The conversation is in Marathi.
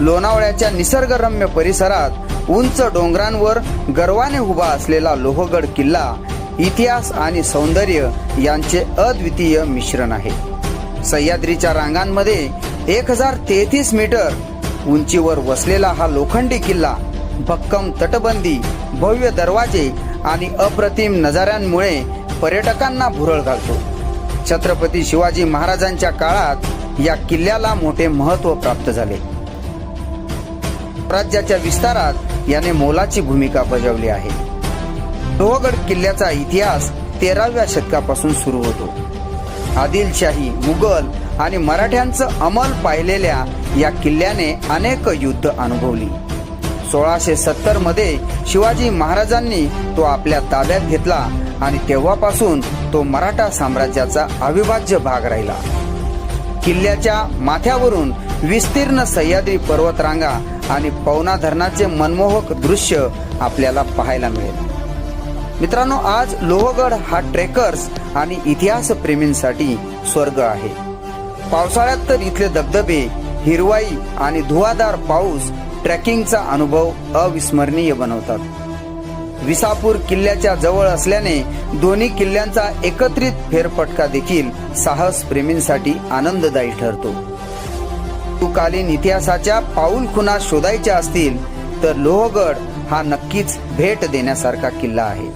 लोणावळ्याच्या निसर्गरम्य परिसरात उंच डोंगरांवर गर्वाने उभा असलेला लोहगड किल्ला इतिहास आणि सौंदर्य यांचे अद्वितीय मिश्रण आहे. सह्याद्रीच्या रांगांमध्ये एक हजार तेहतीस मीटर उंचीवर वसलेला हा लोखंडी किल्ला भक्कम तटबंदी भव्य दरवाजे आणि अप्रतिम नजाऱ्यांमुळे पर्यटकांना भुरळ घालतो. छत्रपती शिवाजी महाराजांच्या काळात या किल्ल्याला मोठे महत्त्व प्राप्त झाले. राज्याच्या विस्तारात याने मोलाची भूमिका बजावली आहे. लोहगड किल्ल्याचा इतिहास तेराव्या शतकापासून सुरू होतो. आदिलशाही मुघल आणि मराठ्यांचं अंमल पाहिलेल्या या किल्ल्याने अनेक युद्ध अनुभवली. सोळाशे सत्तरमध्ये शिवाजी महाराजांनी तो आपल्या ताब्यात घेतला आणि तेव्हापासून तो मराठा साम्राज्याचा अविभाज्य भाग राहिला. किल्ल्याच्या माथ्यावरून विस्तीर्ण सह्याद्री पर्वतरांगा आणि पवना धरणाचे मनमोहक दृश्य आपल्याला पाहायला मिळेल. मित्रांनो आज लोहगड हा ट्रेकर्स आणि इतिहास प्रेमींसाठी स्वर्ग आहे. पावसाळ्यात तर इथले धबधबे हिरवाई आणि धुवाधार पाऊस ट्रेकिंगचा अनुभव अविस्मरणीय बनवतात. विसापूर किल्ल्याच्या जवळ असल्याने दोन्ही किल्ल्यांचा एकत्रित फेरफटका देखील साहस प्रेमींसाठी आनंददायी ठरतो. कालीन इतिहासाच्या पाऊल खुणा शोधायच्या असतील तर लोहगड हा नक्कीच भेट देण्यासारखा किल्ला आहे.